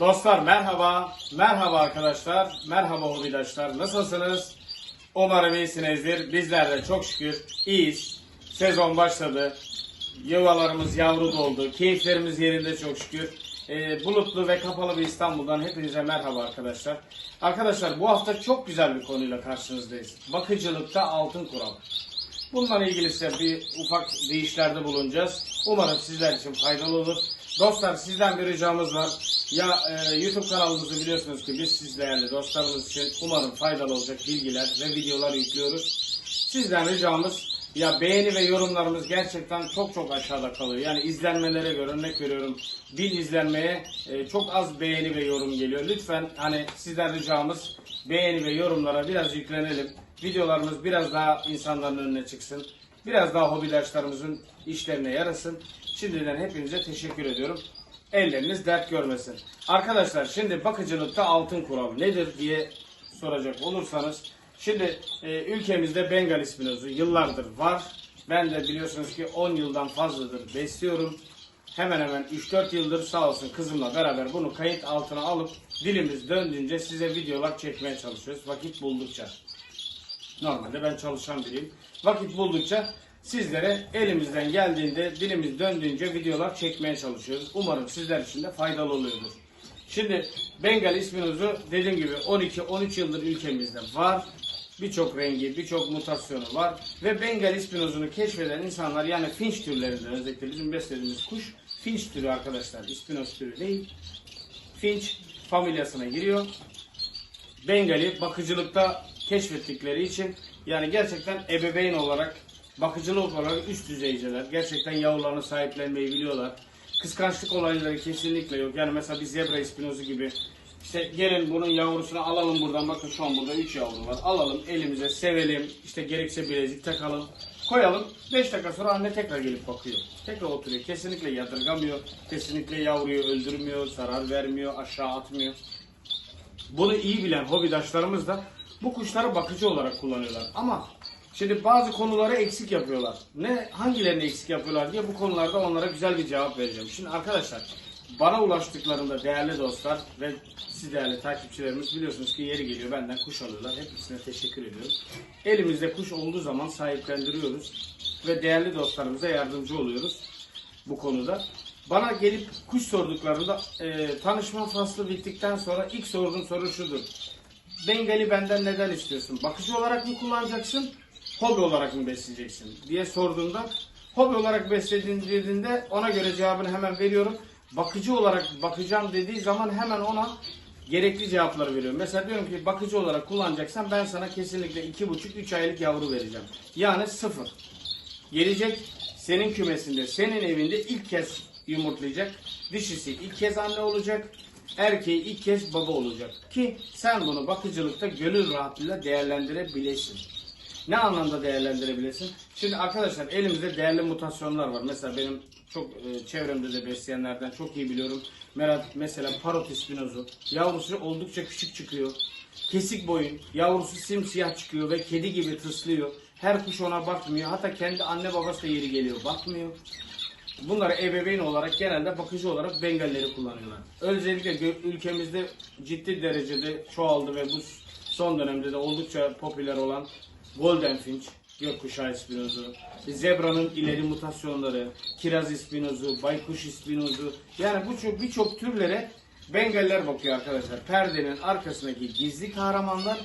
Dostlar merhaba, merhaba arkadaşlar, merhaba hobidaşlar. Nasılsınız? Umarım iyisinizdir. Bizler de çok şükür iyiyiz. Sezon başladı. Yuvalarımız yavru doldu. Keyiflerimiz yerinde çok şükür. Ee, bulutlu ve kapalı bir İstanbul'dan hepinize merhaba arkadaşlar. Arkadaşlar bu hafta çok güzel bir konuyla karşınızdayız. Bakıcılıkta altın kural. Bununla ilgili size bir ufak değişlerde bulunacağız. Umarım sizler için faydalı olur. Dostlar sizden bir ricamız var. Ya e, YouTube kanalımızı biliyorsunuz ki biz siz değerli dostlarımız için umarım faydalı olacak bilgiler ve videolar yüklüyoruz. Sizden ricamız ya beğeni ve yorumlarımız gerçekten çok çok aşağıda kalıyor. Yani izlenmelere göre örnek veriyorum. Bin izlenmeye e, çok az beğeni ve yorum geliyor. Lütfen hani sizden ricamız beğeni ve yorumlara biraz yüklenelim. Videolarımız biraz daha insanların önüne çıksın. Biraz daha hobidaşlarımızın işlerine yarasın. Şimdiden hepinize teşekkür ediyorum. Elleriniz dert görmesin. Arkadaşlar şimdi bakıcılıkta altın kural nedir diye soracak olursanız. Şimdi e, ülkemizde Bengal ispinozu yıllardır var. Ben de biliyorsunuz ki 10 yıldan fazladır besliyorum. Hemen hemen 3-4 yıldır sağ olsun kızımla beraber bunu kayıt altına alıp dilimiz döndüğünce size videolar çekmeye çalışıyoruz. Vakit buldukça. Normalde ben çalışan biriyim. Vakit buldukça sizlere elimizden geldiğinde, dilimiz döndüğünce videolar çekmeye çalışıyoruz. Umarım sizler için de faydalı oluyordur. Şimdi Bengal ispinozu dediğim gibi 12-13 yıldır ülkemizde var. Birçok rengi, birçok mutasyonu var. Ve Bengal ispinozunu keşfeden insanlar yani finch türlerinden özellikle bizim beslediğimiz kuş finch türü arkadaşlar. İspinoz türü değil. Finch familyasına giriyor. Bengali bakıcılıkta keşfettikleri için yani gerçekten ebeveyn olarak bakıcılık olarak üst düzeyciler. Gerçekten yavrularını sahiplenmeyi biliyorlar. Kıskançlık olayları kesinlikle yok. Yani mesela bir zebra ispinozu gibi işte gelin bunun yavrusunu alalım buradan. Bakın şu an burada 3 yavru var. Alalım elimize sevelim. İşte gerekse bilezik takalım. Koyalım. 5 dakika sonra anne tekrar gelip bakıyor. Tekrar oturuyor. Kesinlikle yadırgamıyor. Kesinlikle yavruyu öldürmüyor, zarar vermiyor, aşağı atmıyor. Bunu iyi bilen hobidaşlarımız da bu kuşları bakıcı olarak kullanıyorlar. Ama şimdi bazı konuları eksik yapıyorlar. Ne hangilerini eksik yapıyorlar diye bu konularda onlara güzel bir cevap vereceğim. Şimdi arkadaşlar bana ulaştıklarında değerli dostlar ve siz değerli takipçilerimiz biliyorsunuz ki yeri geliyor benden kuş alıyorlar. Hepsine teşekkür ediyorum. Elimizde kuş olduğu zaman sahiplendiriyoruz ve değerli dostlarımıza yardımcı oluyoruz bu konuda. Bana gelip kuş sorduklarında e, tanışma faslı bittikten sonra ilk sorduğum soru şudur. Bengali benden neden istiyorsun? Bakıcı olarak mı kullanacaksın? Hobi olarak mı besleyeceksin? diye sorduğunda hobi olarak beslediğin dediğinde ona göre cevabını hemen veriyorum. Bakıcı olarak bakacağım dediği zaman hemen ona gerekli cevapları veriyorum. Mesela diyorum ki bakıcı olarak kullanacaksan ben sana kesinlikle 2,5-3 aylık yavru vereceğim. Yani sıfır. Gelecek senin kümesinde, senin evinde ilk kez yumurtlayacak. Dişisi ilk kez anne olacak. Erkeği ilk kez baba olacak. Ki sen bunu bakıcılıkta gönül rahatlığıyla değerlendirebilesin. Ne anlamda değerlendirebilirsin? Şimdi arkadaşlar elimizde değerli mutasyonlar var. Mesela benim çok e, çevremde de besleyenlerden çok iyi biliyorum. Merak mesela parot ispinozu. Yavrusu oldukça küçük çıkıyor. Kesik boyun. Yavrusu simsiyah çıkıyor ve kedi gibi tıslıyor. Her kuş ona bakmıyor. Hatta kendi anne babası da yeri geliyor. Bakmıyor. Bunları ebeveyn olarak genelde bakıcı olarak Bengalleri kullanıyorlar. Özellikle ülkemizde ciddi derecede çoğaldı ve bu son dönemde de oldukça popüler olan Golden Finch, gökkuşağı ispinozu, zebranın ileri mutasyonları, kiraz ispinozu, baykuş ispinozu yani bu çok birçok türlere Bengaller bakıyor arkadaşlar. Perdenin arkasındaki gizli kahramanlar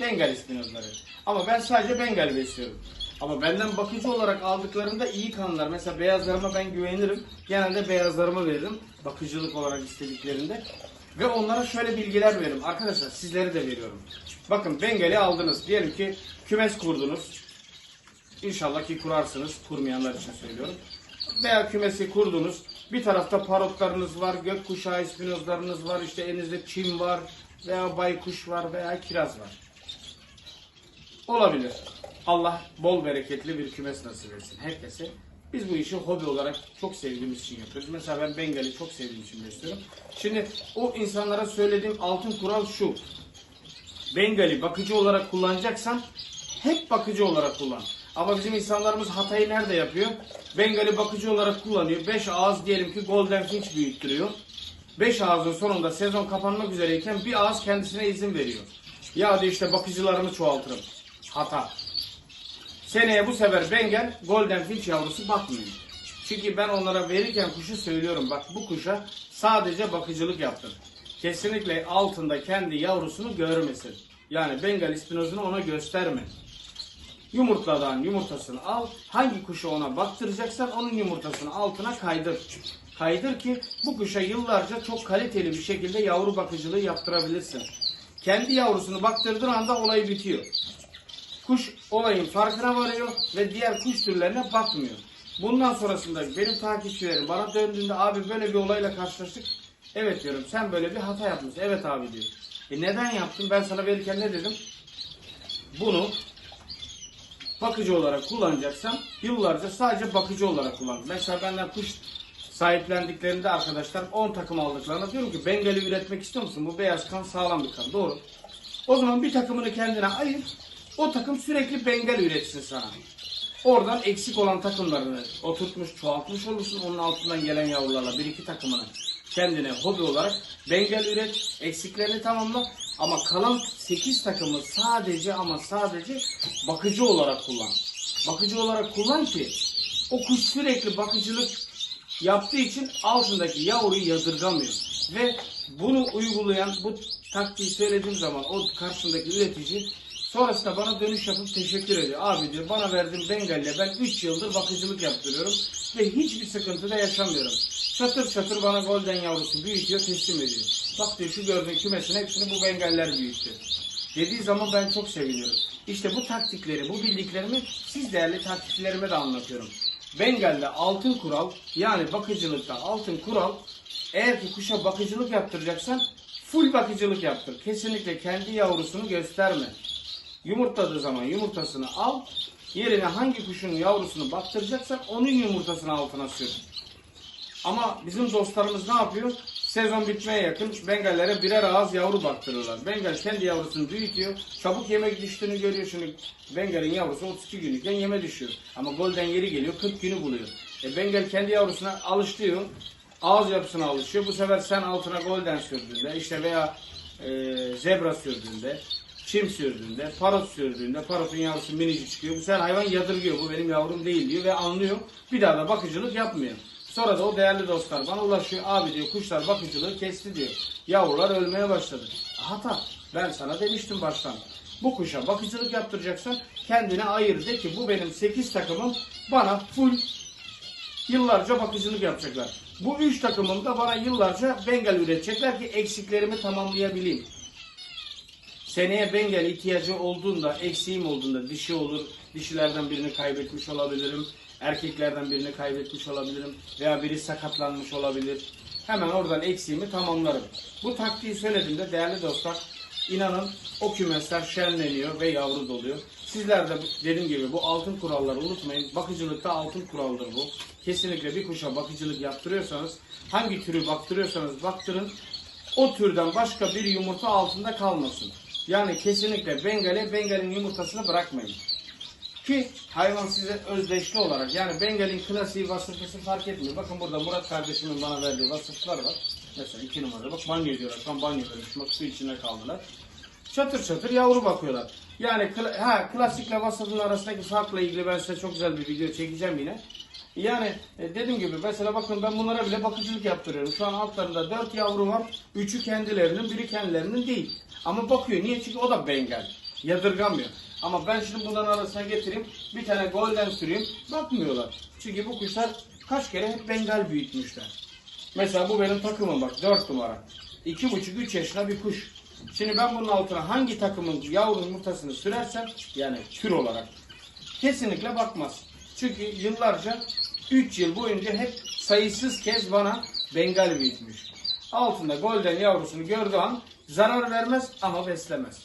Bengal ispinozları. Ama ben sadece Bengal besliyorum. Ama benden bakıcı olarak aldıklarında iyi kanlar. Mesela beyazlarıma ben güvenirim. Genelde beyazlarımı veririm. Bakıcılık olarak istediklerinde. Ve onlara şöyle bilgiler veririm. Arkadaşlar sizleri de veriyorum. Bakın Bengal'i aldınız. Diyelim ki kümes kurdunuz. İnşallah ki kurarsınız. Kurmayanlar için söylüyorum. Veya kümesi kurdunuz. Bir tarafta parotlarınız var, gökkuşağı ispinozlarınız var, işte elinizde çim var veya baykuş var veya kiraz var. Olabilir. Allah bol bereketli bir kümes nasip etsin herkese. Biz bu işi hobi olarak çok sevdiğimiz için yapıyoruz. Mesela ben Bengal'i çok sevdiğim için besliyorum. Şimdi o insanlara söylediğim altın kural şu. Bengali bakıcı olarak kullanacaksan hep bakıcı olarak kullan. Ama bizim insanlarımız hatayı nerede yapıyor? Bengali bakıcı olarak kullanıyor. 5 ağız diyelim ki Golden Finch büyüttürüyor. 5 ağızın sonunda sezon kapanmak üzereyken bir ağız kendisine izin veriyor. Ya diyor işte bakıcılarımı çoğaltırım. Hata. Seneye bu sefer Bengal Golden Finch yavrusu bakmıyor. Çünkü ben onlara verirken kuşu söylüyorum. Bak bu kuşa sadece bakıcılık yaptır. Kesinlikle altında kendi yavrusunu görmesin. Yani Bengal ispinozunu ona gösterme. Yumurtladan yumurtasını al. Hangi kuşu ona baktıracaksan onun yumurtasını altına kaydır. Kaydır ki bu kuşa yıllarca çok kaliteli bir şekilde yavru bakıcılığı yaptırabilirsin. Kendi yavrusunu baktırdığın anda olay bitiyor. Kuş olayın farkına varıyor ve diğer kuş türlerine bakmıyor. Bundan sonrasında benim takipçilerim bana döndüğünde abi böyle bir olayla karşılaştık. Evet diyorum sen böyle bir hata yapmışsın. Evet abi diyor. E neden yaptın? Ben sana verirken ne dedim? Bunu bakıcı olarak kullanacaksan yıllarca sadece bakıcı olarak kullan. Mesela benden kuş sahiplendiklerinde arkadaşlar 10 takım aldıklarında diyorum ki Bengali üretmek istiyor musun? Bu beyaz kan sağlam bir kan. Doğru. O zaman bir takımını kendine ayır. O takım sürekli Bengal üretsin sana. Oradan eksik olan takımlarını oturtmuş, çoğaltmış olursun. Onun altından gelen yavrularla bir iki takımını kendine hobi olarak Bengal üret, eksiklerini tamamla. Ama kalan 8 takımı sadece ama sadece bakıcı olarak kullan. Bakıcı olarak kullan ki o kuş sürekli bakıcılık yaptığı için altındaki yavruyu yadırgamıyor. Ve bunu uygulayan, bu taktiği söylediğim zaman o karşısındaki üretici sonrasında bana dönüş yapıp teşekkür ediyor. Abi diyor bana verdiğin Bengal'le ben 3 yıldır bakıcılık yaptırıyorum ve hiçbir sıkıntı da yaşamıyorum. Çatır çatır bana golden yavrusu büyütüyor, teslim ediyor. Bak diyor şu gördüğün kümesin hepsini bu Bengaller büyüttü. Dediği zaman ben çok seviniyorum. İşte bu taktikleri, bu bildiklerimi siz değerli takipçilerime de anlatıyorum. Bengal'de altın kural yani bakıcılıkta altın kural eğer ki kuşa bakıcılık yaptıracaksan full bakıcılık yaptır. Kesinlikle kendi yavrusunu gösterme. Yumurtladığı zaman yumurtasını al. Yerine hangi kuşun yavrusunu baktıracaksan onun yumurtasını altına sür. Ama bizim dostlarımız ne yapıyor? Sezon bitmeye yakın Bengallere birer ağız yavru baktırıyorlar. Bengal kendi yavrusunu büyütüyor. Çabuk yemek düştüğünü görüyor. Şimdi Bengal'in yavrusu 32 günlükken yeme düşüyor. Ama Golden yeri geliyor 40 günü buluyor. E Bengal kendi yavrusuna alıştırıyor. Ağız yapısına alışıyor. Bu sefer sen altına Golden sürdüğünde işte veya e, zebra sürdüğünde çim sürdüğünde, parot sürdüğünde parotun yavrusu minicik çıkıyor. Bu sefer hayvan yadırgıyor. Bu benim yavrum değil diyor ve anlıyor. Bir daha da bakıcılık yapmıyor. Sonra da o değerli dostlar bana ulaşıyor. Abi diyor kuşlar bakıcılığı kesti diyor. Yavrular ölmeye başladı. Hata. Ben sana demiştim baştan. Bu kuşa bakıcılık yaptıracaksan kendine ayır. De ki bu benim 8 takımım bana full yıllarca bakıcılık yapacaklar. Bu 3 takımım da bana yıllarca Bengal üretecekler ki eksiklerimi tamamlayabileyim. Seneye Bengal ihtiyacı olduğunda, eksiğim olduğunda dişi olur, dişilerden birini kaybetmiş olabilirim, erkeklerden birini kaybetmiş olabilirim veya biri sakatlanmış olabilir. Hemen oradan eksiğimi tamamlarım. Bu taktiği söylediğimde değerli dostlar, inanın o kümesler şenleniyor ve yavru doluyor. Sizler de dediğim gibi bu altın kuralları unutmayın. Bakıcılıkta altın kuraldır bu. Kesinlikle bir kuşa bakıcılık yaptırıyorsanız, hangi türü baktırıyorsanız baktırın, o türden başka bir yumurta altında kalmasın. Yani kesinlikle Bengal'e Bengal'in yumurtasını bırakmayın. Ki hayvan size özdeşli olarak yani Bengal'in klasiği vasıflısı fark etmiyor. Bakın burada Murat kardeşimin bana verdiği vasıflar var. Mesela iki numara bak banyo ediyorlar. Tam banyo vermiş. Bak su içine kaldılar. Çatır çatır yavru bakıyorlar. Yani kla- ha, klasikle vasıfın arasındaki farkla ilgili ben size çok güzel bir video çekeceğim yine. Yani e, dediğim gibi mesela bakın ben bunlara bile bakıcılık yaptırıyorum. Şu an altlarında 4 yavru var. Üçü kendilerinin, biri kendilerinin değil. Ama bakıyor. Niye? Çünkü o da Bengal. Yadırgamıyor. Ama ben şimdi bunların arasına getireyim. Bir tane golden süreyim. Bakmıyorlar. Çünkü bu kuşlar kaç kere hep Bengal büyütmüşler. Mesela bu benim takımım bak 4 numara. 2,5-3 yaşında bir kuş. Şimdi ben bunun altına hangi takımın yavru yumurtasını sürersem yani tür olarak kesinlikle bakmaz. Çünkü yıllarca 3 yıl boyunca hep sayısız kez bana Bengal büyütmüş. Altında golden yavrusunu gördüğü an zarar vermez ama beslemez.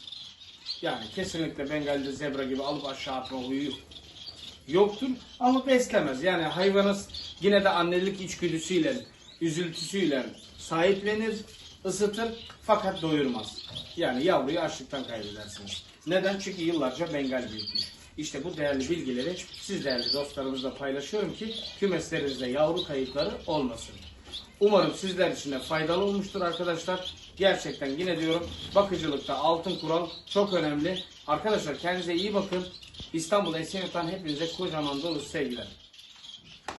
Yani kesinlikle Bengal'de zebra gibi alıp aşağı atma huyu yok. Yoktur ama beslemez. Yani hayvanız yine de annelik içgüdüsüyle, üzültüsüyle sahiplenir, ısıtır fakat doyurmaz. Yani yavruyu açlıktan kaybedersiniz. Neden? Çünkü yıllarca Bengal büyütmüş. İşte bu değerli bilgileri siz değerli dostlarımızla paylaşıyorum ki kümeslerinizde yavru kayıpları olmasın. Umarım sizler için de faydalı olmuştur arkadaşlar. Gerçekten yine diyorum bakıcılıkta altın kural çok önemli. Arkadaşlar kendinize iyi bakın. İstanbul Esenyurt'tan hepinize kocaman dolu sevgiler.